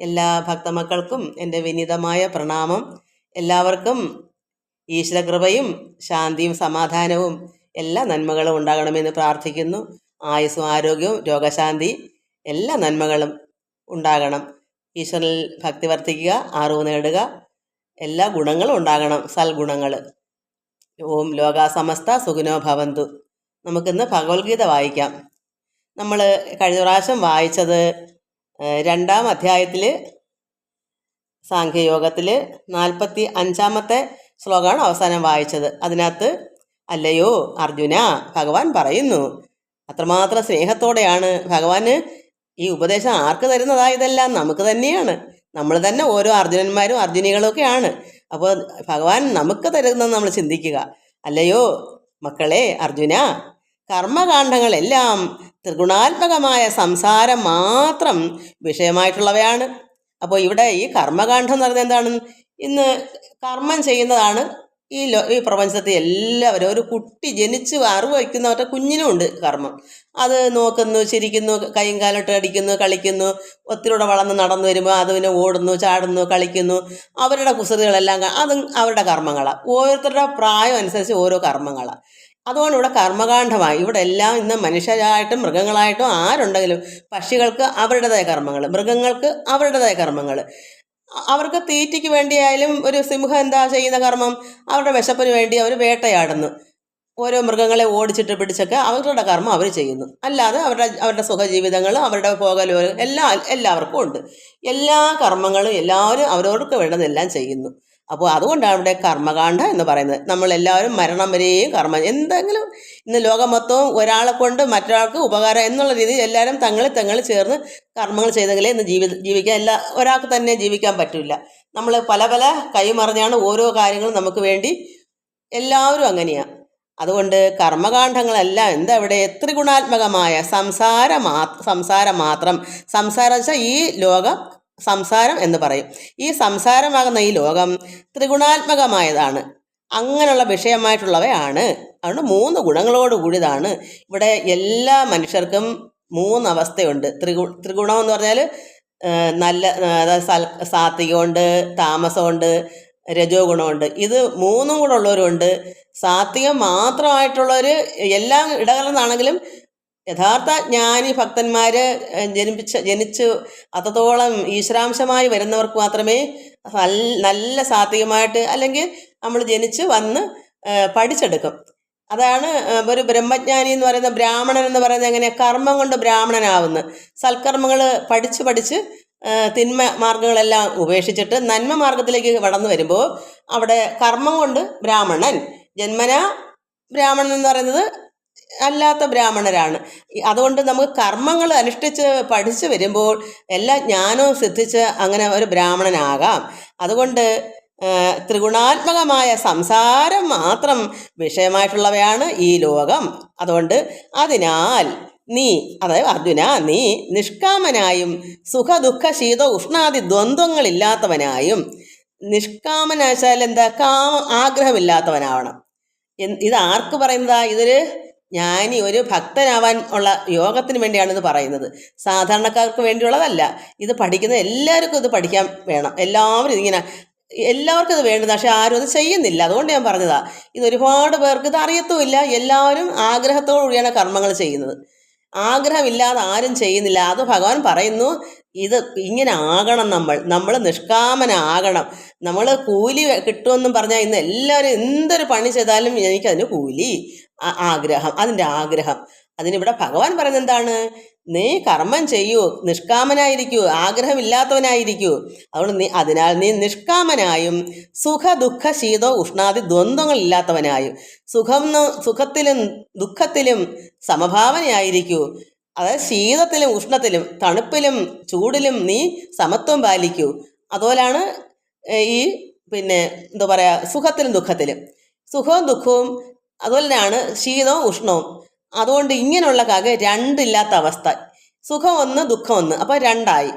എല്ലാ ഭക്തമക്കൾക്കും എന്റെ വിനീതമായ പ്രണാമം. എല്ലാവർക്കും ഈശ്വരകൃപയും ശാന്തിയും സമാധാനവും എല്ലാ നന്മകളും ഉണ്ടാകണമെന്ന് പ്രാർത്ഥിക്കുന്നു. ആയുസ്സും ആരോഗ്യവും രോഗശാന്തി എല്ലാ നന്മകളും ഉണ്ടാകണം. ഈശ്വരനിൽ ഭക്തി വർദ്ധിക്കുക അറിവ് നേടുക എല്ലാ ഗുണങ്ങളും ഉണ്ടാകണം. സൽഗുണങ്ങൾ. ഓം ലോകാസമസ്ത സുഖിനോ ഭവന്തു. നമുക്കിന്ന് ഭഗവത്ഗീത വായിക്കാം. നമ്മൾ കഴിഞ്ഞ പ്രാവശ്യം വായിച്ചത് രണ്ടാം അധ്യായത്തിൽ സാഖ്യയോഗത്തിൽ നാൽപ്പത്തി അഞ്ചാമത്തെ ശ്ലോകമാണ് അവസാനം വായിച്ചത്. അതിനകത്ത് അല്ലയോ അർജുന ഭഗവാൻ പറയുന്നു അത്രമാത്രം സ്നേഹത്തോടെയാണ്. ഭഗവാന് ഈ ഉപദേശം ആർക്ക് തരുന്നതാ ഇതെല്ലാം നമുക്ക് തന്നെയാണ്. നമ്മൾ തന്നെ ഓരോ അർജുനന്മാരും അർജുനികളൊക്കെയാണ്. അപ്പോൾ ഭഗവാൻ നമുക്ക് തരുന്നത് നമ്മൾ ചിന്തിക്കുക. അല്ലയോ മക്കളെ അർജുന കർമ്മകാണ്ഡങ്ങളെല്ലാം ത്രിഗുണാത്മകമായ സംസാരം മാത്രം വിഷയമായിട്ടുള്ളവയാണ്. അപ്പോൾ ഇവിടെ ഈ കർമ്മകാന്ഡം എന്ന് പറയുന്നത് എന്താണ്? ഇന്ന് കർമ്മം ചെയ്യുന്നതാണ് ഈ ലോ ഈ പ്രപഞ്ചത്തെ എല്ലാവരും. ഒരു കുട്ടി ജനിച്ച് അറിവ് വയ്ക്കുന്നവരുടെ കുഞ്ഞിനുമുണ്ട് കർമ്മം. അത് നോക്കുന്നു ചിരിക്കുന്നു കൈയും കാലിട്ട് അടിക്കുന്നു കളിക്കുന്നു ഒത്തിരിയുടെ വളർന്ന് നടന്നു വരുമ്പോൾ അത് പിന്നെ ഓടുന്നു ചാടുന്നു കളിക്കുന്നു. അവരുടെ കുസൃതികളെല്ലാം അതും അവരുടെ കർമ്മങ്ങളാണ് ഓരോരുത്തരുടെ പ്രായം അനുസരിച്ച് ഓരോ കർമ്മങ്ങളാണ് അതുകൊണ്ട് ഇവിടെ കർമ്മകാന്ഡമായി ഇവിടെ എല്ലാം ഇന്ന് മനുഷ്യരായിട്ടും മൃഗങ്ങളായിട്ടും ആരുണ്ടെങ്കിലും പക്ഷികൾക്ക് അവരുടേതായ കർമ്മങ്ങൾ മൃഗങ്ങൾക്ക് അവരുടേതായ കർമ്മങ്ങൾ. അവർക്ക് തീറ്റയ്ക്ക് വേണ്ടിയായാലും ഒരു സിംഹം എന്താ ചെയ്യുന്ന കർമ്മം? അവരുടെ വിശപ്പിന് വേണ്ടി അവർ വേട്ടയാടുന്നു. ഓരോ മൃഗങ്ങളെ ഓടിച്ചിട്ട് പിടിച്ചൊക്കെ അവരുടെ കർമ്മം അവർ ചെയ്യുന്നു. അല്ലാതെ അവരുടെ അവരുടെ സുഖജീവിതങ്ങളും അവരുടെ പോകലും എല്ലാ എല്ലാവർക്കും ഉണ്ട്. എല്ലാ കർമ്മങ്ങളും എല്ലാവരും അവരവർക്ക് വേണ്ടതെല്ലാം ചെയ്യുന്നു. അപ്പോൾ അതുകൊണ്ടാണ് ഇവിടെ കർമ്മകാണ്ഡ എന്ന് പറയുന്നത്. നമ്മളെല്ലാവരും മരണം വരെയും കർമ്മ എന്തെങ്കിലും ഇന്ന് ലോകം മൊത്തവും ഒരാളെ കൊണ്ട് മറ്റൊരാൾക്ക് ഉപകാരം എന്നുള്ള രീതിയിൽ എല്ലാവരും തങ്ങളെ തങ്ങൾ ചേർന്ന് കർമ്മങ്ങൾ ചെയ്തെങ്കിലേ ഇന്ന് ജീവി ജീവിക്കാൻ എല്ലാ ഒരാൾക്ക് തന്നെ ജീവിക്കാൻ പറ്റില്ല നമ്മൾ പല പല കൈമറിഞ്ഞാണ് ഓരോ കാര്യങ്ങളും നമുക്ക് വേണ്ടി എല്ലാവരും അങ്ങനെയാണ് അതുകൊണ്ട് കർമ്മകാന്ഡങ്ങളെല്ലാം എന്താ ഇവിടെ ത്രിഗുണാത്മകമായ സംസാര മാ സംസാരം മാത്രം. സംസാരം വെച്ചാൽ ഈ ലോകം സംസാരം എന്ന് പറയും. ഈ സംസാരമാകുന്ന ഈ ലോകം ത്രിഗുണാത്മകമായതാണ്. അങ്ങനെയുള്ള വിഷയമായിട്ടുള്ളവയാണ്. അതുകൊണ്ട് മൂന്ന് ഗുണങ്ങളോട് കൂടിയതാണ്. ഇവിടെ എല്ലാ മനുഷ്യർക്കും മൂന്ന് അവസ്ഥയുണ്ട് ത്രിഗു ത്രിഗുണം എന്ന് പറഞ്ഞാൽ നല്ല അതായത് സാത്വികമുണ്ട് താമസമുണ്ട് രജോ ഗുണമുണ്ട് ഇത് മൂന്നും കൂടെ ഉള്ളവരുണ്ട്. സാത്വികം മാത്രമായിട്ടുള്ളവർ എല്ലാം ഇടകലർന്നാണെങ്കിലും യഥാർത്ഥ ജ്ഞാനി ഭക്തന്മാർ ജനിപ്പിച്ച ജനിച്ച് അത്രത്തോളം ഈശ്വരാംശമായി വരുന്നവർക്ക് മാത്രമേ നല്ല സാത്വികമായിട്ട് അല്ലെങ്കിൽ നമ്മൾ ജനിച്ച് വന്ന് പഠിച്ചെടുക്കും. അതാണ് ഒരു ബ്രഹ്മജ്ഞാനി എന്ന് പറയുന്ന ബ്രാഹ്മണൻ എന്ന് പറയുന്നത് എങ്ങനെ കർമ്മം കൊണ്ട് ബ്രാഹ്മണനാവുന്നു സൽക്കർമ്മങ്ങൾ പഠിച്ച് പഠിച്ച് തിന്മ മാർഗങ്ങളെല്ലാം ഉപേക്ഷിച്ചിട്ട് നന്മ മാർഗത്തിലേക്ക് കടന്നു വരുമ്പോൾ അവിടെ കർമ്മം കൊണ്ട് ബ്രാഹ്മണൻ ജന്മന ബ്രാഹ്മണൻ എന്ന് പറയുന്നത് അല്ലാത്ത ബ്രാഹ്മണരാണ്. അതുകൊണ്ട് നമുക്ക് കർമ്മങ്ങൾ അനുഷ്ഠിച്ച് പഠിച്ചു വരുമ്പോൾ എല്ലാ ജ്ഞാനവും സിദ്ധിച്ച് അങ്ങനെ ഒരു ബ്രാഹ്മണനാകാം. അതുകൊണ്ട് ത്രിഗുണാത്മകമായ സംസാരം മാത്രം വിഷയമായിട്ടുള്ളവയാണ് ഈ ലോകം. അതുകൊണ്ട് അതിനാൽ നീ അതായത് അർജുന നീ നിഷ്കാമനായും സുഖ ദുഃഖ ശീത ഉഷ്ണാദി ദ്വന്ദ്വങ്ങളില്ലാത്തവനായും നിഷ്കാമനാച്ചാൽ എന്താ കാമ ആഗ്രഹമില്ലാത്തവനാവണം. ഇത് ആർക്ക് പറയുന്നതാ ഇതൊരു ജ്ഞാനി ഒരു ഭക്തനാവാൻ ഉള്ള യോഗത്തിന് വേണ്ടിയാണ് ഇത് പറയുന്നത്. സാധാരണക്കാർക്ക് വേണ്ടിയുള്ളതല്ല. ഇത് പഠിക്കുന്ന എല്ലാവർക്കും ഇത് പഠിക്കാൻ വേണം. എല്ലാവരും ഇതിങ്ങനെ എല്ലാവർക്കും ഇത് വേണ്ടത് പക്ഷെ ആരും അത് ചെയ്യുന്നില്ല. അതുകൊണ്ട് ഞാൻ പറഞ്ഞതാണ് ഇത് ഒരുപാട് പേർക്ക് ഇത് അറിയത്തുമില്ല. എല്ലാവരും ആഗ്രഹത്തോടു കൂടിയാണ് കർമ്മങ്ങൾ ചെയ്യുന്നത്. ആഗ്രഹമില്ലാതെ ആരും ചെയ്യുന്നില്ല. അത് ഭഗവാൻ പറയുന്നു ഇത് ഇങ്ങനെ ആകണം നമ്മൾ. നമ്മൾ നിഷ്കാമനാകണം. നമ്മൾ കൂലി കിട്ടുമെന്നും പറഞ്ഞാൽ ഇന്ന് എല്ലാവരും എന്തൊരു പണി ചെയ്താലും എനിക്കതിന് കൂലി ആഗ്രഹം അതിന്റെ ആഗ്രഹം. അതിനിവിടെ ഭഗവാൻ പറയുന്നത് എന്താണ്? നീ കർമ്മം ചെയ്യൂ നിഷ്കാമനായിരിക്കൂ ആഗ്രഹമില്ലാത്തവനായിരിക്കൂ. അതുകൊണ്ട് നീ അതിനാൽ നീ നിഷ്കാമനായും സുഖ ദുഃഖ ശീതോ ഉഷ്ണാദി ദ്വന്ദ്വങ്ങളില്ലാത്തവനായും സുഖം സുഖത്തിലും ദുഃഖത്തിലും സമഭാവനയായിരിക്കൂ. അതായത് ശീതത്തിലും ഉഷ്ണത്തിലും തണുപ്പിലും ചൂടിലും നീ സമത്വം പാലിക്കൂ. അതുപോലാണ് ഈ പിന്നെ എന്താ പറയുക സുഖത്തിലും ദുഃഖത്തിലും. സുഖവും ദുഃഖവും അതുപോലെ തന്നെയാണ് ശീതവും ഉഷ്ണവും. അതുകൊണ്ട് ഇങ്ങനെയുള്ള കാകെ രണ്ടില്ലാത്ത അവസ്ഥ. സുഖം ഒന്ന് ദുഃഖം ഒന്ന്. അപ്പോൾ രണ്ടായി.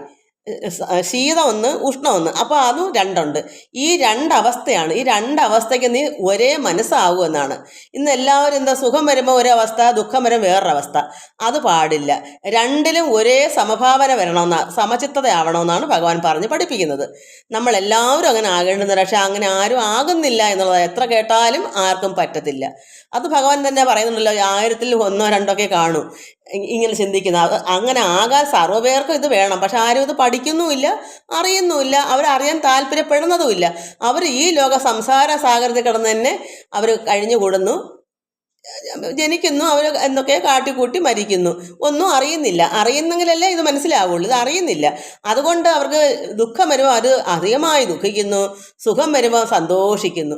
ശീതം ഒന്ന് ഉഷ്ണം ഒന്ന് അപ്പോൾ അതും രണ്ടുണ്ട്. ഈ രണ്ടവസ്ഥയാണ് ഈ രണ്ടവസ്ഥയ്ക്ക് നീ ഒരേ മനസ്സാകൂ എന്നാണ്. ഇന്ന് എല്ലാവരും എന്താ സുഖം വരുമ്പോൾ ഒരവസ്ഥ ദുഃഖം വരുമ്പോൾ വേറൊരവസ്ഥ. അത് പാടില്ല. രണ്ടിലും ഒരേ സമഭാവന വരണമെന്ന സമചിത്തതയാവണമെന്നാണ് ഭഗവാൻ പറഞ്ഞ് പഠിപ്പിക്കുന്നത്. നമ്മളെല്ലാവരും അങ്ങനെ ആകേണ്ടത് പക്ഷെ അങ്ങനെ ആരും ആകുന്നില്ല എന്നുള്ളത് എത്ര കേട്ടാലും ആർക്കും പറ്റത്തില്ല. അത് ഭഗവാൻ തന്നെ പറയുന്നുണ്ടല്ലോ ആയിരത്തിൽ ഒന്നോ രണ്ടോ ഒക്കെ കാണൂ. ഇങ്ങനെ ചിന്തിക്കുന്ന അത് അങ്ങനെ ആകാൻ സർവപേർക്കും ഇത് വേണം. പക്ഷെ ആരും ഇത് പഠിക്കുന്നുമില്ല അറിയുന്നുമില്ല അവരറിയാൻ താല്പര്യപ്പെടുന്നതുമില്ല. അവർ ഈ ലോക സംസാര സാഗരത്തിൽ കിടന്ന് തന്നെ അവർ കഴിഞ്ഞുകൂടുന്നു. ജനിക്കുന്നു അവർ എന്തൊക്കെ കാട്ടിക്കൂട്ടി മരിക്കുന്നു. ഒന്നും അറിയുന്നില്ല. അറിയുന്നെങ്കിലല്ലേ ഇത് മനസ്സിലാവുള്ളൂ. ഇത് അറിയുന്നില്ല. അതുകൊണ്ട് അവർക്ക് ദുഃഖം വരുമ്പോൾ അത് അധികമായി ദുഃഖിക്കുന്നു സുഖം വരുമ്പോൾ സന്തോഷിക്കുന്നു.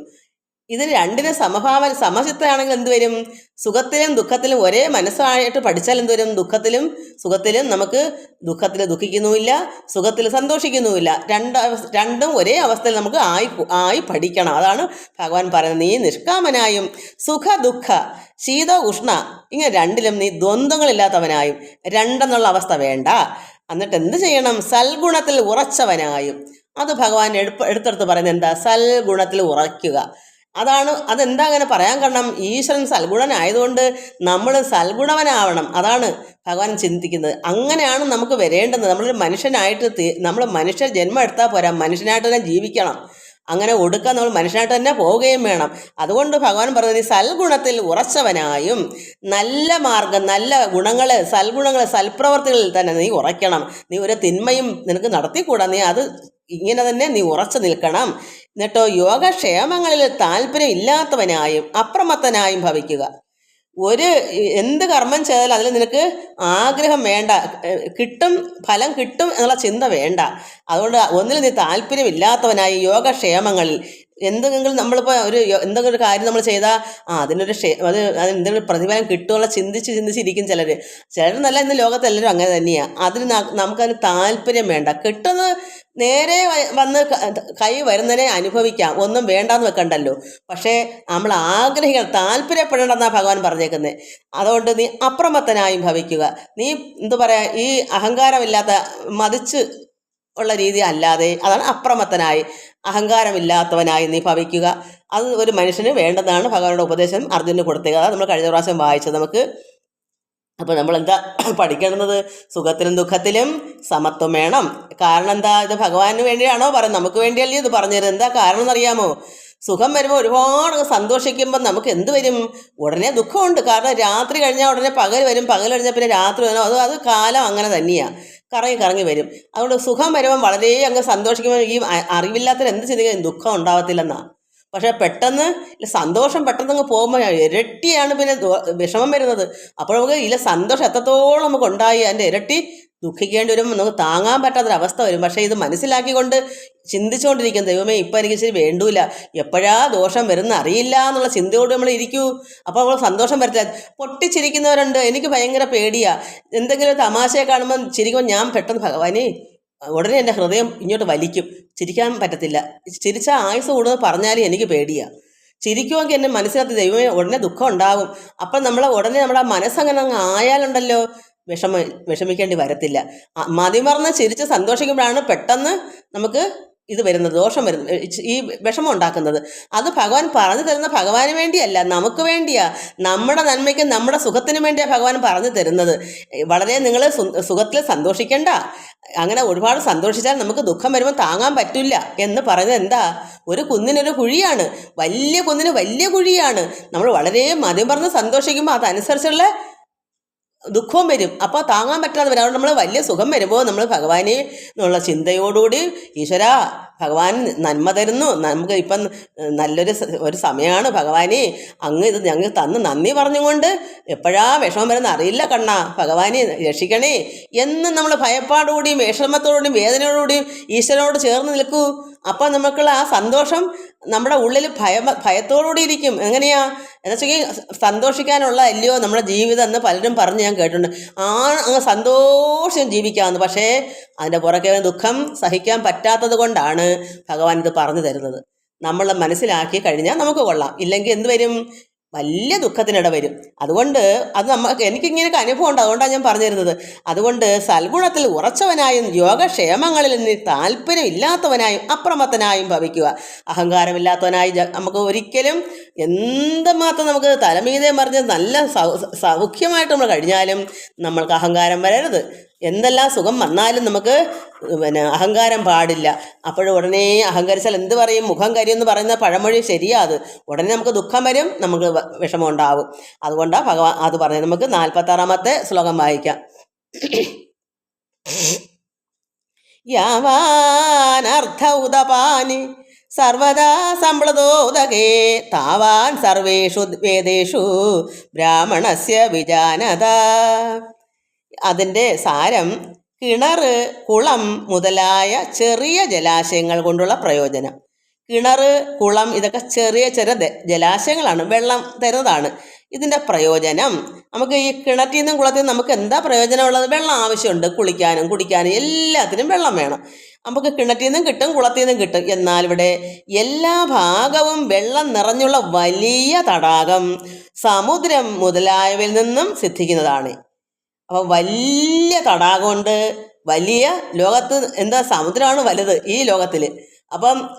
ഇതിന് രണ്ടിനും സമഭാവ സമചിത്തമാണെങ്കിൽ എന്ത് വരും? സുഖത്തിലും ദുഃഖത്തിലും ഒരേ മനസ്സായിട്ട് പഠിച്ചാൽ എന്ത് വരും? ദുഃഖത്തിലും സുഖത്തിലും നമുക്ക് ദുഃഖത്തിൽ ദുഃഖിക്കുന്നുമില്ല സുഖത്തിൽ സന്തോഷിക്കുന്നുമില്ല. രണ്ട് രണ്ടും ഒരേ അവസ്ഥയിൽ നമുക്ക് ആയി ആയി പഠിക്കണം. അതാണ് ഭഗവാൻ പറയുന്നത്. നീ നിഷ്കാമനായും സുഖ ദുഃഖ ശീത ഉഷ്ണ ഇങ്ങനെ രണ്ടിലും നീ ദ്വന്ദ്ങ്ങളില്ലാത്തവനായും രണ്ടെന്നുള്ള അവസ്ഥ വേണ്ട. എന്നിട്ട് എന്ത് ചെയ്യണം? സൽഗുണത്തിൽ ഉറച്ചവനായും. അത് ഭഗവാൻ എടുപ്പ് എടുത്തെടുത്ത് പറയുന്നത് എന്താ? സൽഗുണത്തിൽ ഉറയ്ക്കുക. അതാണ് അതെന്താ അങ്ങനെ പറയാൻ കാരണം? ഈശ്വരൻ സൽഗുണനായതുകൊണ്ട് നമ്മൾ സൽഗുണവനാവണം. അതാണ് ഭഗവാൻ ചിന്തിക്കുന്നത്. അങ്ങനെയാണ് നമുക്ക് വരേണ്ടത്. നമ്മളൊരു മനുഷ്യനായിട്ട് നമ്മൾ മനുഷ്യ ജന്മം എടുത്താൽ പോരാ. മനുഷ്യനായിട്ട് തന്നെ ജീവിക്കണം. അങ്ങനെ ഒടുക്കാൻ നമ്മൾ മനുഷ്യനായിട്ട് തന്നെ പോവുകയും വേണം. അതുകൊണ്ട് ഭഗവാൻ പറഞ്ഞത് സൽഗുണത്തിൽ ഉറച്ചവനായും നല്ല മാർഗം നല്ല ഗുണങ്ങൾ സൽഗുണങ്ങൾ സൽപ്രവർത്തികളിൽ തന്നെ നീ ഉറയ്ക്കണം. നീ ഒരു തിന്മയും നിനക്ക് നടത്തിക്കൂടാ. നീ അത് ഇങ്ങനെ തന്നെ നീ ഉറച്ചു നിൽക്കണം. എന്നിട്ടോ യോഗക്ഷേമങ്ങളിൽ താല്പര്യം ഇല്ലാത്തവനായും അപ്രമത്തനായും ഭവിക്കുക. ഒരു എന്ത് കർമ്മം ചെയ്താലും അതിൽ നിനക്ക് ആഗ്രഹം വേണ്ട. കിട്ടും ഫലം കിട്ടും എന്നുള്ള ചിന്ത വേണ്ട. അതുകൊണ്ട് ഒന്നിൽ നീ താല്പര്യമില്ലാത്തവനായി യോഗക്ഷേമങ്ങളിൽ എന്തെങ്കിലും നമ്മളിപ്പോൾ ഒരു എന്തെങ്കിലും ഒരു കാര്യം നമ്മൾ ചെയ്താൽ ആ അതിനൊരു ക്ഷേ അത് എന്തെങ്കിലും പ്രതിഫലം കിട്ടുമെന്നുള്ള ചിന്തിച്ച് ചിന്തിച്ചിരിക്കും ചിലർ ചിലർ നല്ല ഇന്ന് ലോകത്ത് എല്ലാവരും അങ്ങനെ തന്നെയാണ് അതിന് നമുക്കതിന് താല്പര്യം വേണ്ട. കിട്ടുന്നത് നേരെ വന്ന് ക- വരുന്നതിനെ അനുഭവിക്കാം. ഒന്നും വേണ്ടാന്ന് വെക്കണ്ടല്ലോ. പക്ഷേ നമ്മൾ ആഗ്രഹിക്കണം താല്പര്യപ്പെടേണ്ടെന്നാണ് ഭഗവാൻ പറഞ്ഞേക്കുന്നത് അതുകൊണ്ട് നീ അപ്രമത്തനായും ഭവിക്കുക. നീ എന്താ പറയുക ഈ അഹങ്കാരമില്ലാത്ത മതിച്ച് ഉള്ള രീതി അല്ലാതെ അതാണ് അപ്രമത്തനായി അഹങ്കാരമില്ലാത്തവനായി നീ ഭവിക്കുക. അത് ഒരു മനുഷ്യന് വേണ്ടതാണ് ഭഗവാനുടെ ഉപദേശം അർജുനന് കൊടുത്തത്. അതാണ് നമ്മൾ കഴിഞ്ഞ പ്രാവശ്യം വായിച്ചത് നമുക്ക്. അപ്പോൾ നമ്മൾ എന്താ പഠിക്കേണ്ടത്? സുഖത്തിലും ദുഃഖത്തിലും സമത്വം വേണം. കാരണം എന്താ? ഇത് ഭഗവാന് വേണ്ടിയാണോ പറയുന്നത്? നമുക്ക് വേണ്ടിയല്ലേ ഇത് പറഞ്ഞു തരുന്നത് എന്താ കാരണം എന്നറിയാമോ? സുഖം വരുമ്പോൾ ഒരുപാട് സന്തോഷിക്കുമ്പോൾ നമുക്ക് എന്ത് വരും? ഉടനെ ദുഃഖമുണ്ട്. കാരണം രാത്രി കഴിഞ്ഞാൽ ഉടനെ പകൽ വരും. പകൽ കഴിഞ്ഞാൽ പിന്നെ രാത്രി വരും. അത് അത് കാലം അങ്ങനെ തന്നെയാണ് കറങ്ങി കറങ്ങി വരും. അതുകൊണ്ട് സുഖം വരുമ്പോൾ വളരെ അങ്ങ് സന്തോഷിക്കുമ്പോൾ ഈ അറിവില്ലാത്തവർ എന്ത് ചെയ്തെങ്കിലും ദുഃഖം ഉണ്ടാവത്തില്ലെന്നാണ് പക്ഷേ പെട്ടെന്ന് സന്തോഷം പെട്ടെന്ന് അങ്ങ് പോകുമ്പോൾ ഇരട്ടിയാണ് പിന്നെ വിഷമം വരുന്നത്. അപ്പോൾ നമുക്ക് ഇല്ല സന്തോഷം എത്രത്തോളം നമുക്ക് ഉണ്ടായി അതിന്റെ ഇരട്ടി ദുഃഖിക്കേണ്ടി വരുമ്പോൾ നമുക്ക് താങ്ങാൻ പറ്റാത്തൊരവസ്ഥ വരും. പക്ഷേ ഇത് മനസ്സിലാക്കിക്കൊണ്ട് ചിന്തിച്ചുകൊണ്ടിരിക്കും ദൈവമേ ഇപ്പം എനിക്ക് ഇച്ചിരി വേണ്ടൂല. എപ്പോഴാ ദോഷം വരുന്ന അറിയില്ല എന്നുള്ള ചിന്തയോട് നമ്മൾ ഇരിക്കൂ. അപ്പോൾ നമ്മൾ സന്തോഷം വരത്തില്ല പൊട്ടിച്ചിരിക്കുന്നവരുണ്ട്. എനിക്ക് ഭയങ്കര പേടിയാ. എന്തെങ്കിലും തമാശയെ കാണുമ്പോൾ ചിരിക്കുമ്പോൾ ഞാൻ പെട്ടെന്ന് ഭഗവാനെ ഉടനെ എന്റെ ഹൃദയം ഇങ്ങോട്ട് വലിക്കും. ചിരിക്കാൻ പറ്റത്തില്ല. ചിരിച്ച ആയുസ് കൂടുതൽ പറഞ്ഞാലും എനിക്ക് പേടിയാണ് ചിരിക്കുമെങ്കിൽ എന്റെ മനസ്സിനകത്ത് ദൈവമേ ഉടനെ ദുഃഖം ഉണ്ടാകും. അപ്പം നമ്മൾ ഉടനെ നമ്മുടെ മനസ്സങ്ങനെ അങ്ങ് ആയാലുണ്ടല്ലോ. വിഷമ വിഷമിക്കേണ്ടി വരത്തില്ല. മതിമറന്ന് ചിരിച്ച് സന്തോഷിക്കുമ്പോഴാണ് പെട്ടെന്ന് നമുക്ക് ഇത് വരുന്നത് ദോഷം വരുന്നത് ഈ വിഷമം ഉണ്ടാക്കുന്നത്. അത് ഭഗവാൻ പറഞ്ഞു തരുന്ന ഭഗവാന് വേണ്ടിയല്ല നമുക്ക് വേണ്ടിയാ. നമ്മുടെ നന്മയ്ക്കും നമ്മുടെ സുഖത്തിനും വേണ്ടിയാണ് ഭഗവാൻ പറഞ്ഞു തരുന്നത്. വളരെ നിങ്ങൾ സുഖത്തിൽ സന്തോഷിക്കേണ്ട. അങ്ങനെ ഒരുപാട് സന്തോഷിച്ചാൽ നമുക്ക് ദുഃഖം വരുമ്പോൾ താങ്ങാൻ പറ്റില്ല എന്ന് പറയുന്നത് എന്താ? ഒരു കുന്നിനൊരു കുഴിയാണ്. വലിയ കുന്നിന് വലിയ കുഴിയാണ്. നമ്മൾ വളരെ മതിമറന്ന് സന്തോഷിക്കുമ്പോൾ അതനുസരിച്ചുള്ള ദുഃഖവും വരും. അപ്പോൾ താങ്ങാൻ പറ്റാതെ വരും. അതുകൊണ്ട് നമ്മൾ വലിയ സുഖം വരുമ്പോൾ നമ്മൾ ഭഗവാനെ എന്നുള്ള ചിന്തയോടുകൂടി ഈശ്വര ഭഗവാൻ നന്മ തരുന്നു. നമുക്ക് ഇപ്പം നല്ലൊരു ഒരു സമയമാണ് ഭഗവാനെ അങ്ങ് ഇത് ഞങ്ങൾ തന്ന് നന്ദി പറഞ്ഞുകൊണ്ട് എപ്പോഴാ വിഷമം വരുന്ന അറിയില്ല കണ്ണ. ഭഗവാനെ രക്ഷിക്കണേ. എന്ന് നമ്മൾ ഭയപ്പാടുകൂടിയും വിഷമത്തോടുകൂടിയും വേദനയോടുകൂടിയും ഈശ്വരനോട് ചേർന്ന് നിൽക്കൂ. അപ്പോൾ നമുക്കുള്ള ആ സന്തോഷം നമ്മുടെ ഉള്ളിൽ ഭയ ഭയത്തോടുകൂടി ഇരിക്കും. എങ്ങനെയാ? എന്ന് വെച്ചാൽ സന്തോഷിക്കാനുള്ള അല്ലയോ നമ്മുടെ ജീവിതം എന്ന് പലരും പറഞ്ഞ് ഞാൻ കേട്ടിട്ടുണ്ട്. ആ അങ്ങ് സന്തോഷം ജീവിക്കാമെന്ന് പക്ഷേ അതിന്റെ പുറകെ ദുഃഖം സഹിക്കാൻ പറ്റാത്തത് കൊണ്ടാണ് ഭഗവാൻ ഇത് പറഞ്ഞു തരുന്നത്. നമ്മൾ മനസ്സിലാക്കി കഴിഞ്ഞാൽ നമുക്ക് കൊള്ളാം. ഇല്ലെങ്കിൽ എന്ത് വരും? വലിയ ദുഃഖത്തിനിട വരും. അതുകൊണ്ട് അത് നമുക്ക് എനിക്കിങ്ങനെ ഒരു അനുഭവം ഉണ്ട്. അതുകൊണ്ടാണ് ഞാൻ പറഞ്ഞു തരുന്നത് അതുകൊണ്ട് സൽഗുണത്തിൽ ഉറച്ചവനായും യോഗക്ഷേമങ്ങളിൽ നിന്ന് താല്പര്യമില്ലാത്തവനായും അപ്രമത്തനായും ഭവിക്കുക. അഹങ്കാരമില്ലാത്തവനായി നമുക്ക് ഒരിക്കലും എന്തുമാത്രം നമുക്ക് തലമീതെ മറിഞ്ഞ് നല്ല സൗ- സൗഖ്യമായിട്ട് നമ്മൾ കഴിഞ്ഞാലും നമ്മൾക്ക് അഹങ്കാരം വരരുത്. എന്തെല്ലാം സുഖം വന്നാലും നമുക്ക് പിന്നെ അഹങ്കാരം പാടില്ല. അപ്പോൾ ഉടനെ അഹങ്കരിച്ചാൽ എന്ത് പറയും? മുഖം കരിയെന്ന് പറയുന്ന പഴമൊഴി ശരിയാ അത്. ഉടനെ നമുക്ക് ദുഃഖം വരും നമുക്ക് വിഷമം ഉണ്ടാവും. അതുകൊണ്ടാണ് ഭഗവാൻ അത് പറഞ്ഞത്. നമുക്ക് നാൽപ്പത്താറാമത്തെ ശ്ലോകം വായിക്കാം. യാവാനർത്ഥ ഉദപാനി സർവദാ സംപ്ലതോദകേ താവാൻ സർവേഷു വേദേഷു ബ്രാഹ്മണസ്യ വിജാനത. അതിന്റെ സാരം കിണർ കുളം മുതലായ ചെറിയ ജലാശയങ്ങൾ കൊണ്ടുള്ള പ്രയോജനം. കിണർ കുളം ഇതൊക്കെ ചെറിയ ചെറിയ ജലാശയങ്ങളാണ് വെള്ളം തരുന്നതാണ്. ഇതിന്റെ പ്രയോജനം നമുക്ക് ഈ കിണറ്റിൽ നിന്നും കുളത്തിൽ നിന്നും നമുക്ക് എന്താ പ്രയോജനമുള്ളത്? വെള്ളം ആവശ്യമുണ്ട് കുളിക്കാനും കുടിക്കാനും എല്ലാത്തിനും വെള്ളം വേണം. നമുക്ക് കിണറ്റിൽ നിന്നും കിട്ടും കുളത്തിൽ നിന്നും കിട്ടും. എന്നാൽ ഇവിടെ എല്ലാ ഭാഗവും വെള്ളം നിറഞ്ഞുള്ള വലിയ തടാകം സമുദ്രം മുതലായവയിൽ നിന്നും സിദ്ധിക്കുന്നതാണ്. അപ്പോൾ വലിയ തടാകമുണ്ട്. വലിയ ലോകത്ത് എന്താ സമുദ്രമാണ് വലുത് ഈ ലോകത്തിൽ അപ്പം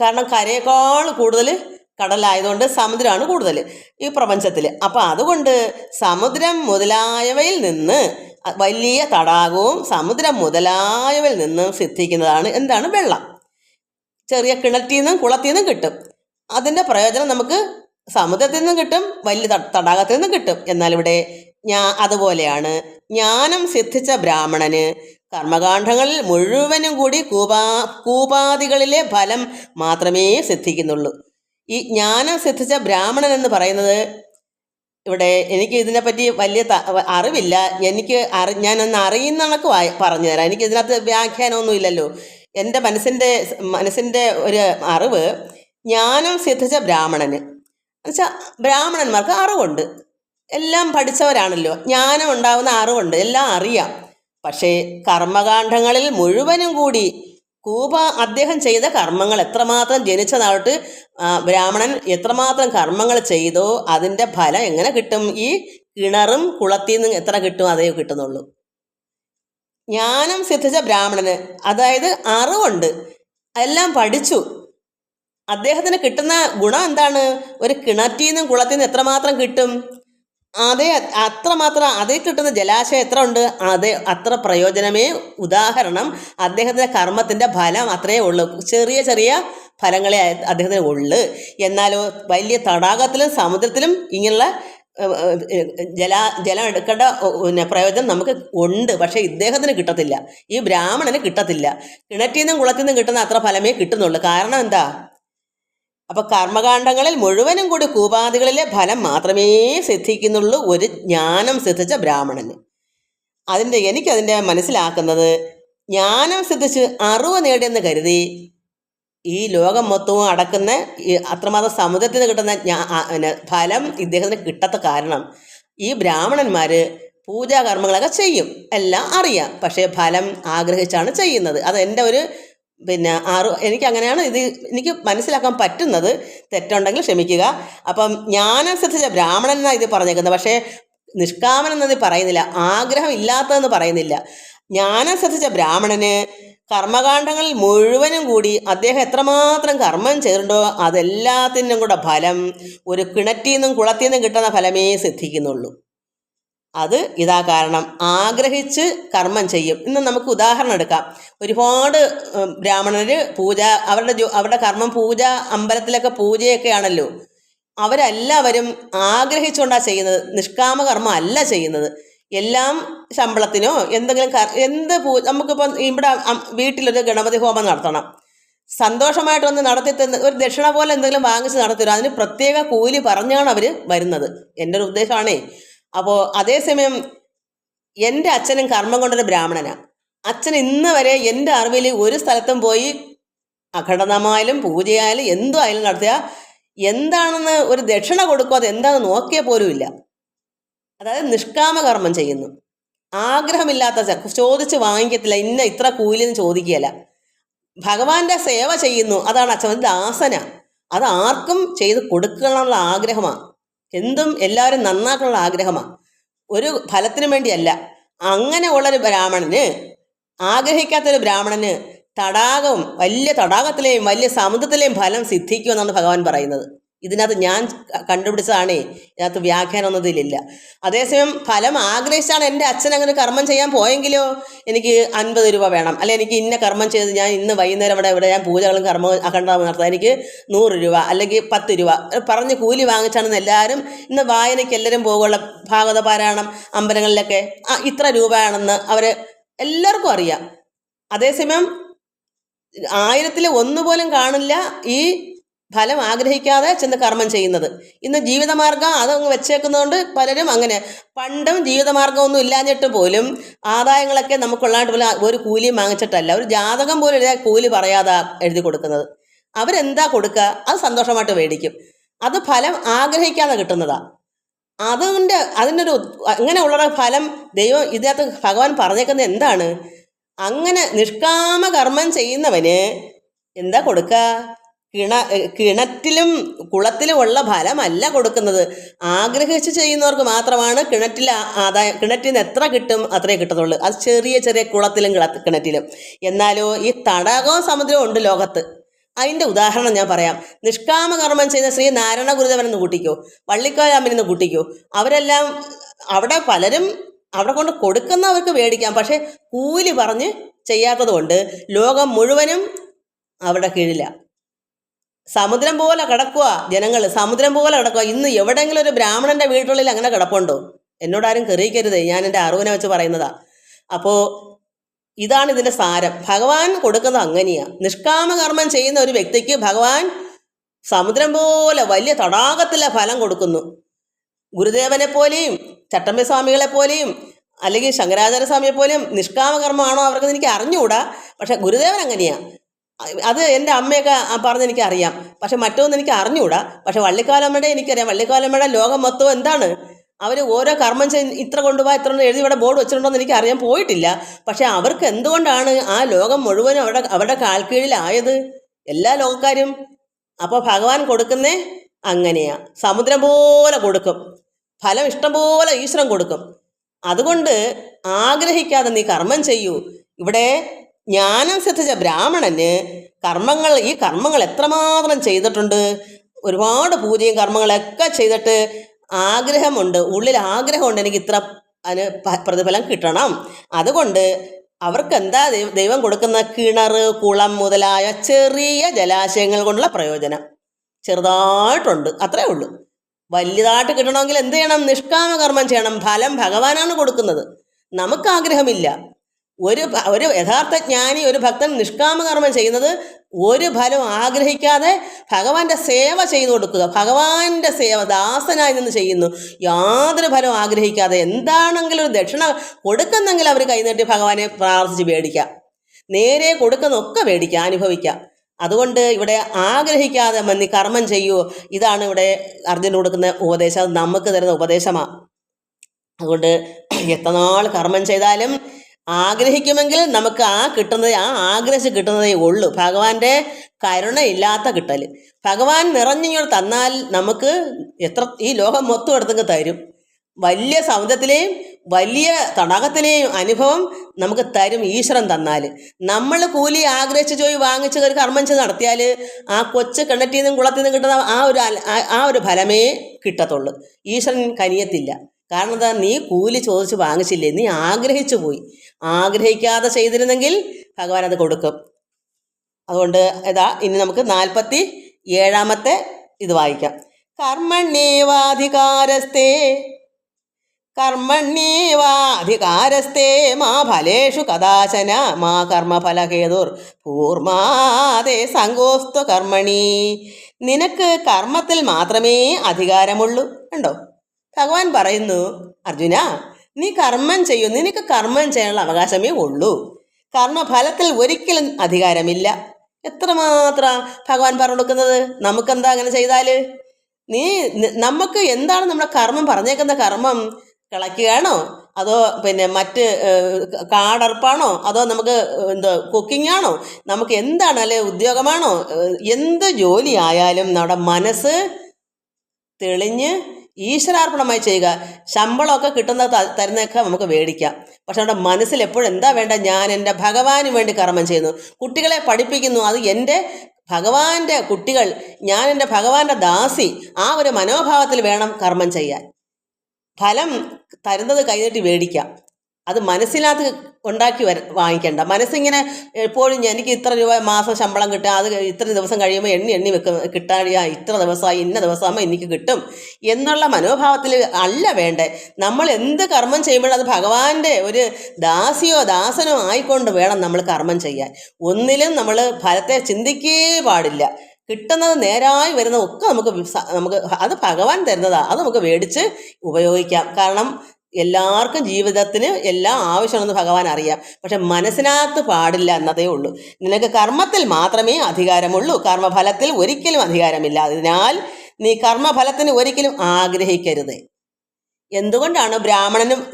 കാരണം കരയേക്കാൾ കൂടുതൽ കടലായതുകൊണ്ട് സമുദ്രമാണ് കൂടുതൽ ഈ പ്രപഞ്ചത്തിൽ അപ്പം അതുകൊണ്ട് സമുദ്രം മുതലായവയിൽ നിന്ന് വലിയ തടാകവും സമുദ്രം മുതലായവയിൽ നിന്നും സിദ്ധിക്കുന്നതാണ് എന്താണ് വെള്ളം. ചെറിയ കിണറ്റിൽ നിന്നും കുളത്തിൽ നിന്നും കിട്ടും. അതിന്റെ പ്രയോജനം നമുക്ക് സമുദ്രത്തിൽ നിന്നും കിട്ടും വലിയ തടാകത്തിൽ നിന്നും കിട്ടും. എന്നാൽ ഇവിടെ ഞാ അതുപോലെയാണ്. ജ്ഞാനം സിദ്ധിച്ച ബ്രാഹ്മണന് കർമ്മകാന്ഡങ്ങളിൽ മുഴുവനും കൂടി കൂപാ കൂപാദികളിലെ ഫലം മാത്രമേ സിദ്ധിക്കുന്നുള്ളൂ. ഈ ജ്ഞാനം സിദ്ധിച്ച ബ്രാഹ്മണൻ എന്ന് പറയുന്നത് ഇവിടെ എനിക്ക് ഇതിനെപ്പറ്റി വലിയ അറിവില്ല. എനിക്ക് അറി ഞാനൊന്ന് അറിയുന്ന കണക്ക് പറഞ്ഞു തരാം. എനിക്ക് ഇതിനകത്ത് വ്യാഖ്യാനമൊന്നും ഇല്ലല്ലോ. എന്റെ മനസ്സിന്റെ മനസ്സിന്റെ ഒരു അറിവ് ജ്ഞാനം സിദ്ധിച്ച ബ്രാഹ്മണന്. എന്നുവെച്ചാൽ ബ്രാഹ്മണന്മാർക്ക് അറിവുണ്ട്. എല്ലാം പഠിച്ചവരാണല്ലോ. ജ്ഞാനം ഉണ്ടാവുന്ന അറിവുണ്ട്. എല്ലാം അറിയാം. പക്ഷേ കർമ്മകാണ്ഡങ്ങളിൽ മുഴുവനും കൂടി കൂപ അദ്ദേഹം ചെയ്ത കർമ്മങ്ങൾ എത്രമാത്രം ജനിച്ചതായിട്ട് ബ്രാഹ്മണൻ എത്രമാത്രം കർമ്മങ്ങൾ ചെയ്തോ അതിന്റെ ഫലം എങ്ങനെ കിട്ടും? ഈ കിണറും കുളത്തിൽ നിന്ന് എത്ര കിട്ടും? അതേ കിട്ടുന്നുള്ളൂ. ജ്ഞാനം സിദ്ധിച്ച ബ്രാഹ്മണന് അതായത് അറിവുണ്ട്. എല്ലാം പഠിച്ചു. അദ്ദേഹത്തിന് കിട്ടുന്ന ഗുണം എന്താണ്? ഒരു കിണറ്റിൽ നിന്നും കുളത്തിൽ നിന്ന് എത്രമാത്രം കിട്ടും? അതേ അത്രമാത്രം അതേ കിട്ടുന്ന ജലാശയം എത്ര ഉണ്ട്? അതേ അത്ര പ്രയോജനമേ ഉദാഹരണം അദ്ദേഹത്തിന്റെ കർമ്മത്തിന്റെ ഫലം അത്രയേ ഉള്ളൂ. ചെറിയ ചെറിയ ഫലങ്ങളെ അദ്ദേഹത്തിന് ഉള്ളു. എന്നാലോ വലിയ തടാകത്തിലും സമുദ്രത്തിലും ഇങ്ങനെയുള്ള ജല ജലം എടുക്കേണ്ട പിന്നെ പ്രയോജനം നമുക്ക് ഉണ്ട്. പക്ഷേ ഇദ്ദേഹത്തിന് കിട്ടത്തില്ല. ഈ ബ്രാഹ്മണന് കിട്ടത്തില്ല. കിണറ്റിൽ നിന്നും കുളത്തിൽ നിന്നും കിട്ടുന്ന അത്ര ഫലമേ കിട്ടുന്നുള്ളൂ. കാരണം എന്താ? അപ്പൊ കർമ്മകാണ്ഡങ്ങളിൽ മുഴുവനും കൂടി കൂപാധികളിലെ ഫലം മാത്രമേ സിദ്ധിക്കുന്നുള്ളൂ ഒരു ജ്ഞാനം സിദ്ധിച്ച ബ്രാഹ്മണന്. അതിന്റെ എനിക്കതിന്റെ മനസ്സിലാക്കുന്നത് ജ്ഞാനം സിദ്ധിച്ച് അറിവ് നേടിയെന്ന് കരുതി ഈ ലോകം മൊത്തവും അടക്കുന്ന ഈ അത്രമാത്രം സമുദ്രത്തിൽ നിന്ന് കിട്ടുന്ന ഫലം ഇദ്ദേഹത്തിന് കിട്ടാത്ത കാരണം ഈ ബ്രാഹ്മണന്മാർ പൂജാകർമ്മങ്ങളൊക്കെ ചെയ്യും എല്ലാം അറിയാം. പക്ഷേ ഫലം ആഗ്രഹിച്ചാണ് ചെയ്യുന്നത്. അത് എന്റെ ഒരു പിന്നെ ആറ് എനിക്ക് അങ്ങനെയാണ് ഇത് എനിക്ക് മനസ്സിലാക്കാൻ പറ്റുന്നത്. തെറ്റുണ്ടെങ്കിൽ ക്ഷമിക്കുക. അപ്പം ഞാനനുസരിച്ച ബ്രാഹ്മണൻ എന്നാണ് ഇത് പറഞ്ഞേക്കുന്നത്. പക്ഷേ നിഷ്കാമനം എന്നത് പറയുന്നില്ല. ആഗ്രഹം ഇല്ലാത്തതെന്ന് പറയുന്നില്ല ഞാനനുസരിച്ച ബ്രാഹ്മണന് കർമ്മകാണ്ഡങ്ങളിൽ മുഴുവനും കൂടി അദ്ദേഹം എത്രമാത്രം കർമ്മം ചെയ്തിട്ടുണ്ടോ അതെല്ലാത്തിനും കൂടെ ഫലം ഒരു കിണറ്റിൽ നിന്നും കുളത്തിൽ നിന്നും കിട്ടുന്ന ഫലമേ സിദ്ധിക്കുന്നുള്ളൂ. അത് ഇതാ കാരണം. ആഗ്രഹിച്ച് കർമ്മം ചെയ്യും. ഇന്ന് നമുക്ക് ഉദാഹരണം എടുക്കാം. ഒരുപാട് ബ്രാഹ്മണർ പൂജ അവരുടെ അവരുടെ കർമ്മം പൂജ അമ്പലത്തിലൊക്കെ പൂജയൊക്കെ ആണല്ലോ അവരെല്ലാവരും ആഗ്രഹിച്ചുകൊണ്ടാണ് ചെയ്യുന്നത്. നിഷ്കാമ കർമ്മം അല്ല ചെയ്യുന്നത്. എല്ലാം ശമ്പളത്തിനോ എന്തെങ്കിലും എന്ത് പൂ നമുക്കിപ്പം ഇവിടെ വീട്ടിലൊരു ഗണപതി ഹോമം നടത്തണം. സന്തോഷമായിട്ട് വന്ന് നടത്തി തന്ന ഒരു ദക്ഷിണ പോലെ എന്തെങ്കിലും വാങ്ങിച്ച് നടത്തില്ല അതിന് പ്രത്യേക കൂലി പറഞ്ഞാണ് അവർ വരുന്നത്. എന്റെ ഒരു ഉദ്ദേശമാണേ. അപ്പോൾ അതേസമയം എന്റെ അച്ഛനും കർമ്മം കൊണ്ടൊരു ബ്രാഹ്മണനാണ് അച്ഛൻ ഇന്ന് വരെ എന്റെ അറിവിൽ ഒരു സ്ഥലത്തും പോയി അഖണ്ഡനമായാലും പൂജയായാലും എന്തോ ആയാലും നടത്തുക എന്താണെന്ന് ഒരു ദക്ഷിണ കൊടുക്കുക അത് എന്താണെന്ന് നോക്കിയ ഇല്ല. അതായത് നിഷ്കാമകർമ്മം ചെയ്യുന്നു. ആഗ്രഹമില്ലാത്ത ചോദിച്ച് വാങ്ങിക്കത്തില്ല ഇന്ന ഇത്ര കൂലിന്ന് ചോദിക്കുകയല്ല. ഭഗവാന്റെ സേവ ചെയ്യുന്നു അതാണ് അച്ഛൻ. ദാസന അത് ആർക്കും ചെയ്ത് കൊടുക്കണമെന്നുള്ള ആഗ്രഹമാണ് എന്തും എല്ലാവരും നന്നാക്കാനുള്ള ആഗ്രഹമാണ് ഒരു ഫലത്തിന് വേണ്ടിയല്ല. അങ്ങനെ ഉള്ളൊരു ബ്രാഹ്മണന് ആഗ്രഹിക്കാത്തൊരു ബ്രാഹ്മണന് തടാകവും വലിയ തടാകത്തിലെയും വലിയ സമുദ്രത്തിലെയും ഫലം സിദ്ധിക്കുമെന്നാണ് ഭഗവാൻ പറയുന്നത്. ഇതിനകത്ത് ഞാൻ കണ്ടുപിടിച്ചതാണേ. ഇതിനകത്ത് വ്യാഖ്യാനമൊന്നും ഇതിലില്ല. അതേസമയം ഫലം ആഗ്രഹിച്ചാണ് എന്റെ അച്ഛൻ അങ്ങനെ കർമ്മം ചെയ്യാൻ പോയെങ്കിലോ എനിക്ക് അൻപത് രൂപ വേണം. അല്ലെ എനിക്ക് ഇന്ന കർമ്മം ചെയ്ത് ഞാൻ ഇന്ന് വൈകുന്നേരം ഇവിടെ ഇവിടെ ഞാൻ പൂജകളും കർമ്മം അഖണ്ഡവും നടത്താം. എനിക്ക് നൂറ് രൂപ അല്ലെങ്കിൽ പത്ത് രൂപ. പറഞ്ഞ് കൂലി വാങ്ങിച്ചാണെന്ന് എല്ലാവരും ഇന്ന് വായനയ്ക്ക് എല്ലാവരും പോകുള്ള ഭാഗവത പാരായണം അമ്പലങ്ങളിലൊക്കെ ആ ഇത്ര രൂപയാണെന്ന് അവർ എല്ലാവർക്കും അറിയാം. അതേസമയം ആയിരത്തിൽ ഒന്നുപോലും കാണില്ല ഈ ഫലം ആഗ്രഹിക്കാതെ ചെന്ന് കർമ്മം ചെയ്യുന്നത്. ഇന്ന് ജീവിതമാർഗം അതങ്ങ് വെച്ചേക്കുന്നതുകൊണ്ട് പലരും അങ്ങനെ. പണ്ടും ജീവിതമാർഗം ഒന്നും ഇല്ലാഞ്ഞിട്ട് പോലും ആദായങ്ങളൊക്കെ നമുക്കുള്ളതായിട്ട് പോലും ഒരു കൂലിയും വാങ്ങിച്ചിട്ടല്ല. ഒരു ജാതകം പോലും എഴുതിയ കൂലി പറയാതെ എഴുതി കൊടുക്കുന്നത്. അവരെന്താ കൊടുക്കുക അത് സന്തോഷമായിട്ട് മേടിക്കും. അത് ഫലം ആഗ്രഹിക്കാതെ കിട്ടുന്നതാ. അതുകൊണ്ട് അതിനൊരു അങ്ങനെയുള്ള ഫലം ദൈവം ഇതിനകത്ത് ഭഗവാൻ പറഞ്ഞേക്കുന്നത് എന്താണ്? അങ്ങനെ നിഷ്കാമ കർമ്മം ചെയ്യുന്നവന് എന്താ കൊടുക്കുക കിണ കിണറ്റിലും കുളത്തിലും ഉള്ള ഫലമല്ല കൊടുക്കുന്നത്. ആഗ്രഹിച്ച് ചെയ്യുന്നവർക്ക് മാത്രമാണ് കിണറ്റിൽ ആദായം കിണറ്റിൽ നിന്ന് എത്ര കിട്ടും അത്രേ കിട്ടത്തുള്ളൂ. അത് ചെറിയ ചെറിയ കുളത്തിലും കിള- കിണറ്റിലും. എന്നാലോ ഈ തടാകവും സമുദ്രവും ഉണ്ട് ലോകത്ത്. അതിന്റെ ഉദാഹരണം ഞാൻ പറയാം. നിഷ്കാമകർമ്മം ചെയ്യുന്ന ശ്രീ നാരായണ ഗുരുദേവൻ എന്ന് കൂട്ടിക്കോ. വള്ളിക്കാരാമനെന്ന് കൂട്ടിക്കോ. അവരെല്ലാം അവിടെ പലരും അവിടെ കൊണ്ട് കൊടുക്കുന്നവർക്ക് മേടിക്കാം. പക്ഷേ കൂലി പറഞ്ഞ് ചെയ്യാത്തത് കൊണ്ട് ലോകം മുഴുവനും അവിടെ കീഴില്ല സമുദ്രം പോലെ കിടക്കുക ജനങ്ങൾ സമുദ്രം പോലെ കിടക്കുക ഇന്ന് എവിടെയെങ്കിലും ഒരു ബ്രാഹ്മണന്റെ വീട്ടുള്ളിൽ അങ്ങനെ കിടപ്പുണ്ടോ? എന്നോടാരും കെറിയിക്കരുത് ഞാൻ എന്റെ അറിവിനെ വെച്ച് പറയുന്നതാ. അപ്പോൾ ഇതാണ് ഇതിന്റെ സാരം. ഭഗവാൻ കൊടുക്കുന്നത് അങ്ങനെയാ. നിഷ്കാമകർമ്മം ചെയ്യുന്ന ഒരു വ്യക്തിക്ക് ഭഗവാൻ സമുദ്രം പോലെ വലിയ തടാകത്തിലെ ഫലം കൊടുക്കുന്നു. ഗുരുദേവനെ പോലെയും ചട്ടമ്പി സ്വാമികളെ പോലെയും അല്ലെങ്കിൽ ശങ്കരാചാര്യ സ്വാമിയെ പോലെയും നിഷ്കാമകർമ്മമാണോ അവർക്ക് എനിക്ക് അറിഞ്ഞുകൂടാ. പക്ഷെ ഗുരുദേവൻ അങ്ങനെയാ. അത് എന്റെ അമ്മയൊക്കെ പറഞ്ഞ് എനിക്കറിയാം. പക്ഷെ മറ്റൊന്നും എനിക്ക് അറിഞ്ഞുകൂടാ പക്ഷെ വള്ളിക്കാലമ്മയുടെ എനിക്കറിയാം. വള്ളിക്കാലമ്മയുടെ ലോകം മൊത്തം എന്താണ്? അവർ ഓരോ കർമ്മം ചെയ്ത് ഇത്ര കൊണ്ടുപോകാൻ ഇത്ര എഴുതി ഇവിടെ ബോർഡ് വെച്ചിട്ടുണ്ടോയെന്ന് എനിക്ക് അറിയാൻ പോയിട്ടില്ല. പക്ഷെ അവർക്ക് എന്തുകൊണ്ടാണ് ആ ലോകം മുഴുവനും അവരുടെ അവരുടെ കാൽക്കീഴിലായത് എല്ലാ ലോകക്കാരും അപ്പോൾ ഭഗവാൻ കൊടുക്കുന്നേ അങ്ങനെയാ. സമുദ്രം പോലെ കൊടുക്കും. ഫലം ഇഷ്ടം പോലെ ഈശ്വരൻ കൊടുക്കും. അതുകൊണ്ട് ആഗ്രഹിക്കാതെ നീ കർമ്മം ചെയ്യൂ. ഇവിടെ ജ്ഞാനം സിദ്ധിച്ച ബ്രാഹ്മണന് കർമ്മങ്ങൾ ഈ കർമ്മങ്ങൾ എത്രമാത്രം ചെയ്തിട്ടുണ്ട്? ഒരുപാട് പൂജയും കർമ്മങ്ങളൊക്കെ ചെയ്തിട്ട് ആഗ്രഹമുണ്ട്. ഉള്ളിൽ ആഗ്രഹമുണ്ട് എനിക്ക് ഇത്ര അതിന് പ്രതിഫലം കിട്ടണം. അതുകൊണ്ട് അവർക്ക് എന്താ ദൈവം കൊടുക്കുന്ന കിണർ കുളം മുതലായ ചെറിയ ജലാശയങ്ങൾ കൊണ്ടുള്ള പ്രയോജനം. ചെറുതായിട്ടുണ്ട്. അത്രേ ഉള്ളൂ. വലിയതായിട്ട് കിട്ടണമെങ്കിൽ എന്ത് ചെയ്യണം? നിഷ്കാമ കർമ്മം ചെയ്യണം. ഫലം ഭഗവാനാണ് കൊടുക്കുന്നത്. നമുക്ക് ആഗ്രഹമില്ല. ഒരു ഒരു യഥാർത്ഥ ജ്ഞാനി ഒരു ഭക്തൻ നിഷ്കാമകർമ്മം ചെയ്യുന്നത് ഒരു ഫലം ആഗ്രഹിക്കാതെ ഭഗവാന്റെ സേവ ചെയ്തു കൊടുക്കുക. ഭഗവാന്റെ സേവ ദാസനായി നിന്ന് ചെയ്യുന്നു. യാതൊരു ഫലം ആഗ്രഹിക്കാതെ എന്താണെങ്കിലും ഒരു ദക്ഷിണ കൊടുക്കുന്നെങ്കിൽ അവർ കൈനീട്ടി ഭഗവാനെ പ്രാർത്ഥിച്ച് മേടിക്കാം നേരെ കൊടുക്കുന്നൊക്കെ മേടിക്കാം അനുഭവിക്കാം അതുകൊണ്ട് ഇവിടെ ആഗ്രഹിക്കാതെ മന്നി കർമ്മം ചെയ്യൂ. ഇതാണ് ഇവിടെ അർജുന കൊടുക്കുന്ന ഉപദേശം. നമുക്ക് തരുന്ന ഉപദേശമാണ് അതുകൊണ്ട് എത്ര നാൾ കർമ്മം ചെയ്താലും ആഗ്രഹിക്കുമെങ്കിൽ നമുക്ക് ആ കിട്ടുന്നത് ആ ആഗ്രഹിച്ച് കിട്ടുന്നതേ ഉള്ളൂ. ഭഗവാന്റെ കരുണയില്ലാത്ത കിട്ടൽ. ഭഗവാൻ നിറഞ്ഞിങ്ങോട്ട് തന്നാൽ നമുക്ക് എത്ര ഈ ലോകം മൊത്തം എടുത്തെങ്കിൽ തരും. വലിയ സമുദ്രത്തിലെയും വലിയ തടാകത്തിലെയും അനുഭവം നമുക്ക് തരും ഈശ്വരൻ തന്നാൽ. നമ്മൾ കൂലി ആഗ്രഹിച്ച് ജോയി വാങ്ങിച്ച് ഒരു കർമ്മം ചെയ്ത് നടത്തിയാൽ ആ കൊച്ചു കിണറ്റിൽ നിന്നും കുളത്തിൽ നിന്നും കിട്ടുന്ന ആ ഒരു ആ- ഒരു ഫലമേ കിട്ടത്തുള്ളൂ. ഈശ്വരൻ കനിയത്തില്ല. കാരണം എന്താ നീ കൂലി ചോദിച്ച് വാങ്ങിച്ചില്ലേ? നീ ആഗ്രഹിച്ചു പോയി. ആഗ്രഹിക്കാതെ ചെയ്തിരുന്നെങ്കിൽ ഭഗവാൻ അത് കൊടുക്കും. അതുകൊണ്ട് ഇതാ ഇനി നമുക്ക് നാൽപ്പത്തി ഏഴാമത്തെ ഇത് വായിക്കാം. കർമ്മണ്യേവാധികാരസ്തേ കർമ്മണ്യേവാധികാരസ്തേ മാ ഫലേഷു കഥാശന മാ കർമ്മഫലഹേതുർ പൂർമാതേ സങ്കോസ്തു കർമ്മണി. നിനക്ക് കർമ്മത്തിൽ മാത്രമേ അധികാരമുള്ളൂ. കണ്ടോ? ഭഗവാൻ പറയുന്നു അർജുന നീ കർമ്മം ചെയ്യൂ. നിനക്ക് കർമ്മം ചെയ്യാനുള്ള അവകാശമേ ഉള്ളൂ. കർമ്മഫലത്തിൽ ഒരിക്കലും അധികാരമില്ല. എത്രമാത്രം ഭഗവാൻ പറഞ്ഞു കൊടുക്കുന്നത് നമുക്കെന്താ അങ്ങനെ ചെയ്താൽ നീ നമുക്ക് എന്താണ് നമ്മുടെ കർമ്മം? പറഞ്ഞേക്കുന്ന കർമ്മം കിളയ്ക്കുകയാണോ? അതോ പിന്നെ മറ്റ് കാടർപ്പാണോ? അതോ നമുക്ക് എന്തോ കുക്കിംഗ് ആണോ നമുക്ക് എന്താണ് അല്ലെ ഉദ്യോഗമാണോ? എന്ത് ജോലി ആയാലും നമ്മുടെ മനസ്സ് തെളിഞ്ഞ് ഈശ്വരാർപ്പണമായി ചെയ്യുക. ശമ്പളമൊക്കെ കിട്ടുന്ന തരുന്നൊക്കെ നമുക്ക് മേടിക്കാം. പക്ഷെ നമ്മുടെ മനസ്സിൽ എപ്പോഴും എന്താ വേണ്ട ഞാൻ എന്റെ ഭഗവാന് വേണ്ടി കർമ്മം ചെയ്യുന്നു. കുട്ടികളെ പഠിപ്പിക്കുന്നു. അത് എന്റെ ഭഗവാന്റെ കുട്ടികൾ ഞാൻ എന്റെ ഭഗവാന്റെ ദാസി ആ ഒരു മനോഭാവത്തിൽ വേണം കർമ്മം ചെയ്യാൻ. ഫലം തരുന്നത് കൈനീട്ടി മേടിക്കാം. അത് മനസ്സിനകത്ത് ഉണ്ടാക്കി വര വാങ്ങിക്കേണ്ട. മനസ്സിങ്ങനെ എപ്പോഴും എനിക്ക് ഇത്ര രൂപ മാസം ശമ്പളം കിട്ടുക അത് ഇത്ര ദിവസം കഴിയുമ്പോൾ എണ്ണി എണ്ണി വെക്ക കിട്ടാൻ ഇത്ര ദിവസമായി ഇന്ന ദിവസമാകുമ്പോൾ എനിക്ക് കിട്ടും. എന്നുള്ള മനോഭാവത്തിൽ അല്ല വേണ്ടേ. നമ്മൾ എന്ത് കർമ്മം ചെയ്യുമ്പോഴും അത് ഭഗവാന്റെ ഒരു ദാസിയോ ദാസനോ ആയിക്കൊണ്ട് വേണം നമ്മൾ കർമ്മം ചെയ്യാൻ. ഒന്നിലും നമ്മൾ ഫലത്തെ ചിന്തിക്കേ പാടില്ല. കിട്ടുന്നത് നേരായി വരുന്ന ഒക്കെ നമുക്ക് നമുക്ക് അത് ഭഗവാൻ തരുന്നതാണ് അത് നമുക്ക് മേടിച്ച് ഉപയോഗിക്കാം. കാരണം എല്ലാവർക്കും ജീവിതത്തിന് എല്ലാം ആവശ്യമാണെന്ന് ഭഗവാൻ അറിയാം. പക്ഷെ മനസ്സിനകത്ത് പാടില്ല എന്നതേ ഉള്ളൂ. നിനക്ക് കർമ്മത്തിൽ മാത്രമേ അധികാരമുള്ളൂ. കർമ്മഫലത്തിൽ ഒരിക്കലും അധികാരമില്ല. അതിനാൽ നീ കർമ്മഫലത്തിന് ഒരിക്കലും ആഗ്രഹിക്കരുത്. എന്തുകൊണ്ടാണ് ബ്രാഹ്മണനും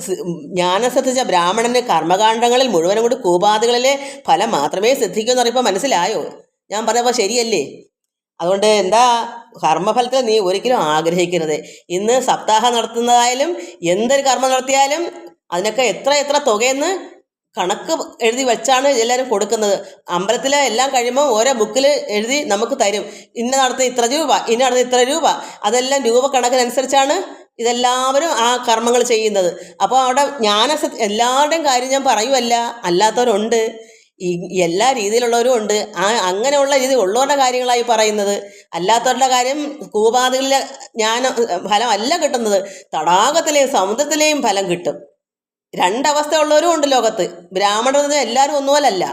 ജ്ഞാനം ശ്രദ്ധിച്ച ബ്രാഹ്മണന് കർമ്മകാണ്ഡങ്ങളിൽ മുഴുവനും കൂടി കൂപാതകളിലെ ഫലം മാത്രമേ സിദ്ധിക്കൂ എന്ന് പറയുമ്പോൾ മനസ്സിലായോ? ഞാൻ പറഞ്ഞപ്പോൾ ശരിയല്ലേ? അതുകൊണ്ട് എന്താ കർമ്മഫലത്തിൽ നീ ഒരിക്കലും ആഗ്രഹിക്കരുത്. ഇന്ന് സപ്താഹം നടത്തുന്നതായാലും എന്തൊരു കർമ്മം നടത്തിയാലും അതിനൊക്കെ എത്ര എത്ര തുകയെന്ന് കണക്ക് എഴുതി വെച്ചാണ് എല്ലാവരും കൊടുക്കുന്നത്. അമ്പലത്തിലെ എല്ലാം കഴിയുമ്പോൾ ഓരോ ബുക്കിൽ എഴുതി നമുക്ക് തരും. ഇന്ന നടത്തുന്ന ഇത്ര രൂപ ഇന്ന നടത്തുന്ന ഇത്ര രൂപ. അതെല്ലാം രൂപ കണക്കിനനുസരിച്ചാണ് ഇതെല്ലാവരും ആ കർമ്മങ്ങൾ ചെയ്യുന്നത്. അപ്പോൾ അവിടെ ജ്ഞാന എല്ലാവരുടെയും കാര്യം ഞാൻ പറയുമല്ല അല്ലാത്തവരുണ്ട്. ഈ എല്ലാ രീതിയിലുള്ളവരും ഉണ്ട്. ആ അങ്ങനെയുള്ള രീതി ഉള്ളവരുടെ കാര്യങ്ങളായി പറയുന്നത്. അല്ലാത്തവരുടെ കാര്യം കൂപാതകളിലെ ജ്ഞാന ഫലമല്ല കിട്ടുന്നത്. തടാകത്തിലെയും സമുദ്രത്തിലെയും ഫലം കിട്ടും. രണ്ടവസ്ഥ ഉള്ളവരും ഉണ്ട് ലോകത്ത്. ബ്രാഹ്മണർ എല്ലാവരും ഒന്നുപോലല്ല.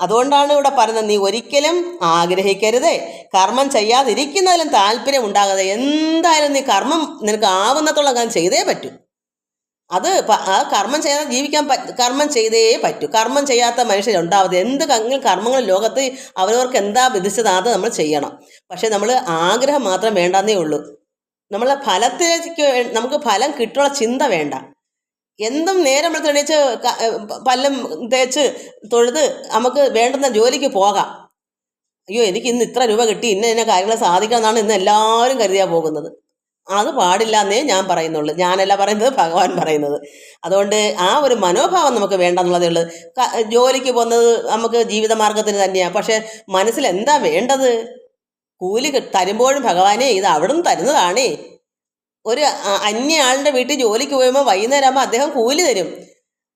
അതുകൊണ്ടാണ് ഇവിടെ പറയുന്നത് നീ ഒരിക്കലും ആഗ്രഹിക്കരുത്. കർമ്മം ചെയ്യാതിരിക്കുന്നതിലും താല്പര്യം ഉണ്ടാകാതെ എന്തായാലും നീ കർമ്മം നിനക്ക് ആവുന്നത്തോളം കാര്യം ചെയ്തേ പറ്റൂ. അത് ആ കർമ്മം ചെയ്യാതെ ജീവിക്കാൻ കർമ്മം ചെയ്തേ പറ്റൂ. കർമ്മം ചെയ്യാത്ത മനുഷ്യരുണ്ടാവത് എന്ത് കങ്ങൾ കർമ്മങ്ങൾ ലോകത്ത് അവരവർക്ക് എന്താ വിധിച്ചത് അത് നമ്മൾ ചെയ്യണം. പക്ഷെ നമ്മൾ ആഗ്രഹം മാത്രം വേണ്ടെന്നേ ഉള്ളൂ. നമ്മളെ ഫലത്തിലേക്ക് നമുക്ക് ഫലം കിട്ടുള്ള ചിന്ത വേണ്ട. എന്തും നേരം നമ്മൾ തെളിയിച്ച് പല്ലും തേച്ച് തൊഴുത് നമുക്ക് വേണ്ടുന്ന ജോലിക്ക് പോകാം. അയ്യോ എനിക്ക് ഇന്ന് ഇത്ര രൂപ കിട്ടി. ഇന്ന ഇന്ന കാര്യങ്ങൾ സാധിക്കണം എന്നാണ് ഇന്ന് എല്ലാവരും കരുതിയാ പോകുന്നത്. അത് പാടില്ല എന്നേ ഞാൻ പറയുന്നുള്ളൂ. ഞാനല്ല പറയുന്നത് ഭഗവാൻ പറയുന്നത്. അതുകൊണ്ട് ആ ഒരു മനോഭാവം നമുക്ക് വേണ്ടെന്നുള്ളതേ ഉള്ളൂ. ക- ജോലിക്ക് പോകുന്നത് നമുക്ക് ജീവിതമാർഗത്തിന് തന്നെയാണ് പക്ഷെ മനസ്സിൽ എന്താ വേണ്ടത്? കൂലി തരുമ്പോഴും ഭഗവാനെ ഇത് അവിടുന്ന് തരുന്നതാണേ. ഒരു അന്യ ആളുടെ വീട്ടിൽ ജോലിക്ക് പോയുമ്പോൾ വൈകുന്നേരം ആകുമ്പോൾ അദ്ദേഹം കൂലി തരും.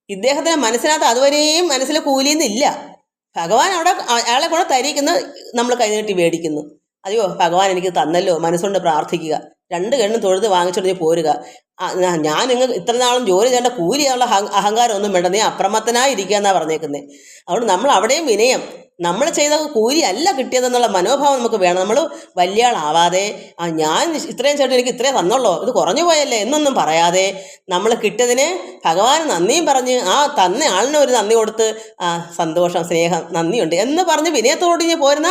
ഇദ്ദേഹത്തിന് മനസ്സിനകത്ത് അതുവരെയും മനസ്സിൽ കൂലിയെന്നില്ല ഭഗവാൻ അവിടെ അയാളെ കൂടെ തരിക്കുന്ന നമ്മൾ കൈനീട്ടി മേടിക്കുന്നു. അയ്യോ ഭഗവാൻ എനിക്ക് തന്നല്ലോ മനസ്സുകൊണ്ട് പ്രാർത്ഥിക്കുക. രണ്ട് കെണ്ണും തൊഴുത് വാങ്ങിച്ചോണ്ട് പോരുക. ഞാൻ നിങ്ങൾ ഇത്ര നാളും ജോലി ചെയ്യേണ്ട കൂലിയുള്ള അഹ- അഹങ്കാരം ഒന്നും വേണ്ട. നീ അപ്രമത്തനായി ഇരിക്കുക എന്നാ പറഞ്ഞേക്കുന്നത് അതുകൊണ്ട് നമ്മൾ അവിടെയും വിനയം. നമ്മൾ ചെയ്ത കൂലി അല്ല കിട്ടിയതെന്നുള്ള മനോഭാവം നമുക്ക് വേണം. നമ്മൾ വലിയ ആളാവാതെ ആ ഞാൻ ഇത്രയും ചേട്ടൻ എനിക്ക് ഇത്രയും തന്നുള്ളൂ. ഇത് കുറഞ്ഞു പോയല്ലേ എന്നൊന്നും പറയാതെ നമ്മൾ കിട്ടിയതിന് ഭഗവാൻ നന്ദിയും പറഞ്ഞ് ആ തന്ന ആളിന് ഒരു നന്ദി കൊടുത്ത് ആ സന്തോഷം സ്നേഹം നന്ദിയുണ്ട് എന്ന് പറഞ്ഞ് വിനയത്തോട് ഇനി പോരുന്ന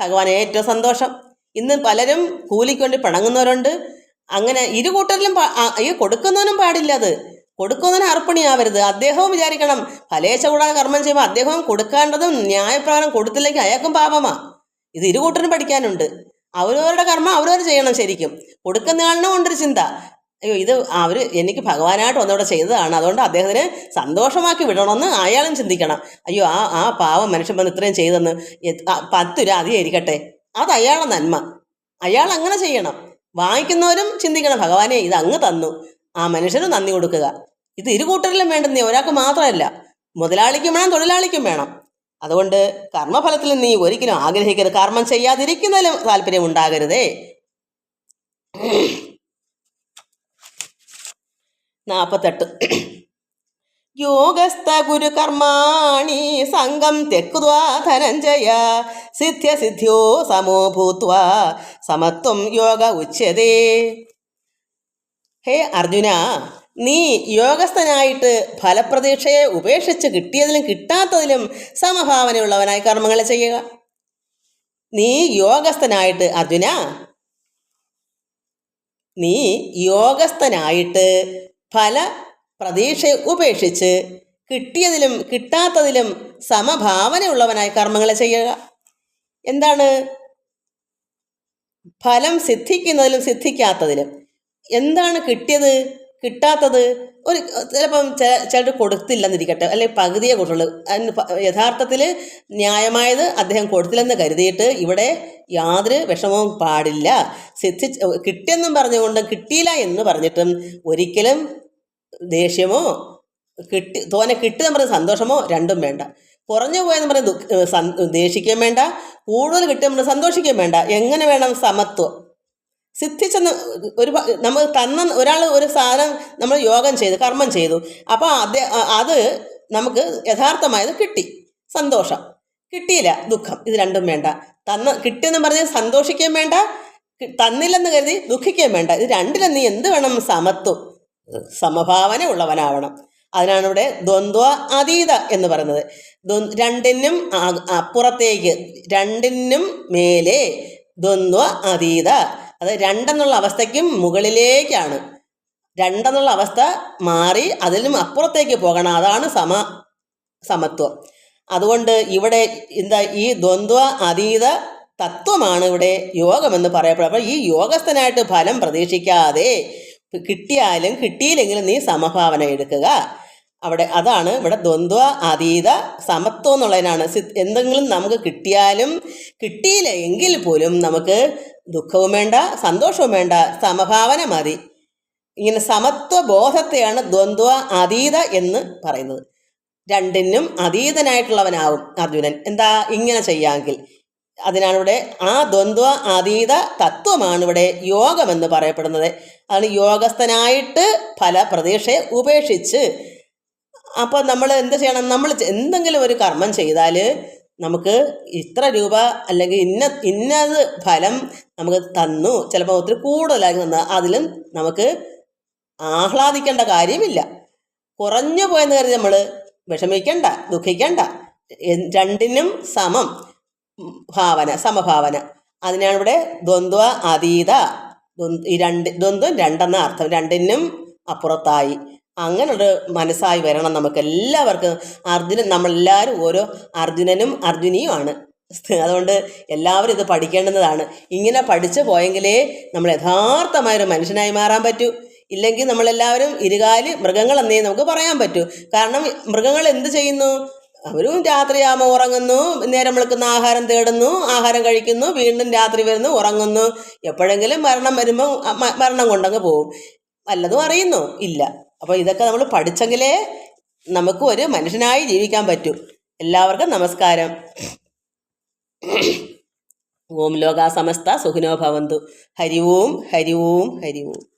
ഭഗവാൻ ഏറ്റവും സന്തോഷം. ഇന്ന് പലരും കൂലിക്ക് വേണ്ടി പിണങ്ങുന്നവരുണ്ട്. അങ്ങനെ ഇരു കൂട്ടരിലും ഈ കൊടുക്കുന്നവനും പാടില്ല അത്. കൊടുക്കുന്നതിന് അർപ്പണിയാവരുത്. അദ്ദേഹവും വിചാരിക്കണം ഫലേശ കൂടാതെ കർമ്മം ചെയ്യുമ്പോൾ അദ്ദേഹവും കൊടുക്കേണ്ടതും ന്യായപ്രകാരം കൊടുത്തില്ലെങ്കിൽ അയാൾക്കും പാപമാ. ഇത് ഇരു കൂട്ടരും പഠിക്കാനുണ്ട്. അവരവരുടെ കർമ്മം അവരവർ ചെയ്യണം ശരിക്കും. കൊടുക്കുന്ന ആളിനും ഉണ്ടൊരു ചിന്ത. അയ്യോ ഇത് അവർ എനിക്ക് ഭഗവാനായിട്ട് ഒന്നുകൂടെ ചെയ്തതാണ്. അതുകൊണ്ട് അദ്ദേഹത്തിന് സന്തോഷമാക്കി വിടണമെന്ന് അയാളും ചിന്തിക്കണം. അയ്യോ ആ ആ പാവം മനുഷ്യൻ വന്ന് ഇത്രയും ചെയ്തെന്ന്. പത്ത് രൂപ അധികം അത് അയാളെ നന്മ. അയാൾ അങ്ങനെ ചെയ്യണം. വാങ്ങിക്കുന്നവരും ചിന്തിക്കണം ഭഗവാനെ ഇത് അങ്ങ് തന്നു. ആ മനുഷ്യന് നന്ദി കൊടുക്കുക. ഇത് ഇരു കൂട്ടരിലും വേണ്ടുന്നേ ഒരാൾക്ക് മാത്രമല്ല മുതലാളിക്കും വേണം തൊഴിലാളിക്കും വേണം. അതുകൊണ്ട് കർമ്മഫലത്തിൽ നീ ഒരിക്കലും ആഗ്രഹിക്കരുത്. കർമ്മം ചെയ്യാതിരിക്കുന്നതിലും താല്പര്യം ഉണ്ടാകരുതേ. നാൽപ്പത്തെട്ട് യോഗസ്ഥ ഗുരുകർമാണി സംഘം തെക്കുവാ ധനഞ്ജയ. സിദ്ധ്യ സിദ്ധ്യോ സമോ ഭൂത്വ സമത്വം യോഗ ഉച്ചതേ. ഹേ അർജുന നീ യോഗസ്ഥനായിട്ട് ഫലപ്രതീക്ഷയെ ഉപേക്ഷിച്ച് കിട്ടിയതിലും കിട്ടാത്തതിലും സമഭാവനയുള്ളവനായി കർമ്മങ്ങൾ ചെയ്യുക. നീ യോഗസ്ഥനായിട്ട് അർജുന നീ യോഗസ്ഥനായിട്ട് ഫല പ്രതീക്ഷ ഉപേക്ഷിച്ച് കിട്ടിയതിലും കിട്ടാത്തതിലും സമഭാവനയുള്ളവനായി കർമ്മങ്ങളെ ചെയ്യുക. എന്താണ്? ഫലം സിദ്ധിക്കുന്നതിലും സിദ്ധിക്കാത്തതിലും. എന്താണ് കിട്ടിയത്? കിട്ടാത്തത് ഒരു ചിലപ്പം ചില ചിലർ കൊടുത്തില്ലെന്നിരിക്കട്ടെ. അല്ലെങ്കിൽ പകുതിയെ കൊടുത്തുള്ളൂ. അതിന് യഥാർത്ഥത്തിൽ ന്യായമായത് അദ്ദേഹം കൊടുത്തില്ലെന്ന് കരുതിയിട്ട് ഇവിടെ യാതൊരു വിഷമവും പാടില്ല. സിദ്ധി കിട്ടിയെന്നും പറഞ്ഞുകൊണ്ട് കിട്ടിയില്ല എന്ന് പറഞ്ഞിട്ടും ഒരിക്കലും ദേഷ്യമോ കിട്ടി തോനെ എന്ന് പറഞ്ഞ സന്തോഷമോ രണ്ടും വേണ്ട. കുറഞ്ഞു പോയെന്ന് പറഞ്ഞ് ദേഷിക്കുകയും വേണ്ട കൂടുതൽ കിട്ടുക നമ്മൾ സന്തോഷിക്കുകയും വേണ്ട. എങ്ങനെ വേണം സമത്വം? സിദ്ധിച്ചെന്ന് ഒരു നമ്മൾ തന്ന ഒരാൾ ഒരു സാധനം നമ്മൾ യോഗം ചെയ്തു കർമ്മം ചെയ്തു. അപ്പോൾ അത് അത് നമുക്ക് യഥാർത്ഥമായത് കിട്ടി. സന്തോഷം. കിട്ടിയില്ല ദുഃഖം. ഇത് രണ്ടും വേണ്ട. തന്ന കിട്ടിയെന്ന് പറഞ്ഞ് സന്തോഷിക്കുകയും വേണ്ട തന്നില്ലെന്ന് കരുതി ദുഃഖിക്കുകയും വേണ്ട. ഇത് രണ്ടിലും നീ എന്ത് വേണം സമത്വം? സമഭാവന ഉള്ളവനാവണം അതിനാണ് ഇവിടെ ദ്വന്ദ്വ അതീത എന്ന് പറയുന്നത്. രണ്ടിനും അപ്പുറത്തേക്ക് രണ്ടിനും മേലെ ദ്വന്ദ്വ അതീത. അത് രണ്ടെന്നുള്ള അവസ്ഥയ്ക്കും മുകളിലേക്കാണ്. രണ്ടെന്നുള്ള അവസ്ഥ മാറി അതിലും അപ്പുറത്തേക്ക് പോകണം. അതാണ് സമ സമത്വം. അതുകൊണ്ട് ഇവിടെ എന്താ ഈ ദ്വന്ദ്വ അതീത തത്വമാണ് ഇവിടെ യോഗമെന്ന് പറയപ്പെടുന്നത്. അപ്പോൾ ഈ യോഗസ്ഥനായിട്ട് ഫലം പ്രതീക്ഷിക്കാതെ കിട്ടിയാലും കിട്ടിയില്ലെങ്കിലും നീ സമഭാവന എടുക്കുക. അവിടെ അതാണ് ഇവിടെ ദ്വന്ദ്വ അതീത സമത്വം എന്നുള്ളതിനാണ്. എന്തെങ്കിലും നമുക്ക് കിട്ടിയാലും കിട്ടിയില്ല എങ്കിൽ പോലും നമുക്ക് ദുഃഖവും വേണ്ട സന്തോഷവും വേണ്ട സമഭാവന മതി. ഇങ്ങനെ സമത്വ ബോധത്തെയാണ് ദ്വന്ദ്വ അതീത എന്ന് പറയുന്നത്. രണ്ടിനും അതീതനായിട്ടുള്ളവനാവും അർജുനൻ. എന്താ ഇങ്ങനെ ചെയ്യാമെങ്കിൽ? അതിനാണ് ഇവിടെ ആ ദ്വന്ദ്വ അതീത തത്വമാണ് ഇവിടെ യോഗമെന്ന് പറയപ്പെടുന്നത്. അതാണ് യോഗസ്ഥനായിട്ട് ഫല പ്രതീക്ഷയെ ഉപേക്ഷിച്ച്. അപ്പോൾ നമ്മൾ എന്ത് ചെയ്യണം? നമ്മൾ എന്തെങ്കിലും ഒരു കർമ്മം ചെയ്താൽ നമുക്ക് ഇത്ര രൂപ അല്ലെങ്കിൽ ഇന്ന ഇന്നത് ഫലം നമുക്ക് തന്നു. ചിലപ്പോൾ ഒത്തിരി കൂടുതലായി തന്നു അതിലും നമുക്ക് ആഹ്ലാദിക്കേണ്ട കാര്യമില്ല. കുറഞ്ഞു പോയെന്ന് കരുതി നമ്മൾ വിഷമിക്കണ്ട ദുഃഖിക്കണ്ട. രണ്ടിനും സമം. ഭാവന സമഭാവന. അതിനാണ് ഇവിടെ ദ്വന്ദ്വ അതീത ഈ രണ്ട് ദ്വന്ദ്വം രണ്ടെന്ന അർത്ഥം രണ്ടിനും അപ്പുറത്തായി. അങ്ങനൊരു മനസ്സായി വരണം നമുക്ക് എല്ലാവർക്കും. അർജുനൻ നമ്മളെല്ലാവരും ഓരോ അർജുനനും അർജുനിയുമാണ്. അതുകൊണ്ട് എല്ലാവരും ഇത് പഠിക്കേണ്ടുന്നതാണ് ഇങ്ങനെ പഠിച്ചു പോയെങ്കിലേ നമ്മൾ യഥാർത്ഥമായൊരു മനുഷ്യനായി മാറാൻ പറ്റൂ. ഇല്ലെങ്കിൽ നമ്മളെല്ലാവരും ഇരുകാലി മൃഗങ്ങളെന്നേ നമുക്ക് പറയാൻ പറ്റൂ. കാരണം മൃഗങ്ങൾ എന്ത് ചെയ്യുന്നു? അവരും രാത്രിയാകുമ്പോൾ ഉറങ്ങുന്നു. നേരം വിളിക്കുന്ന ആഹാരം തേടുന്നു ആഹാരം കഴിക്കുന്നു വീണ്ടും രാത്രി വരുന്നു ഉറങ്ങുന്നു. എപ്പോഴെങ്കിലും മരണം വരുമ്പോൾ മരണം കൊണ്ടങ്ങ് പോവും. വല്ലതും അറിയുന്നു. ഇല്ല. അപ്പോൾ ഇതൊക്കെ നമ്മൾ പഠിച്ചെങ്കിലേ നമുക്ക് ഒരു മനുഷ്യനായി ജീവിക്കാൻ പറ്റൂ. എല്ലാവർക്കും നമസ്കാരം. ഓം ലോകാ സമസ്ത സുഖിനോ ഭവന്തു. ഹരി ഓം ഹരി ഓം ഹരി ഓം.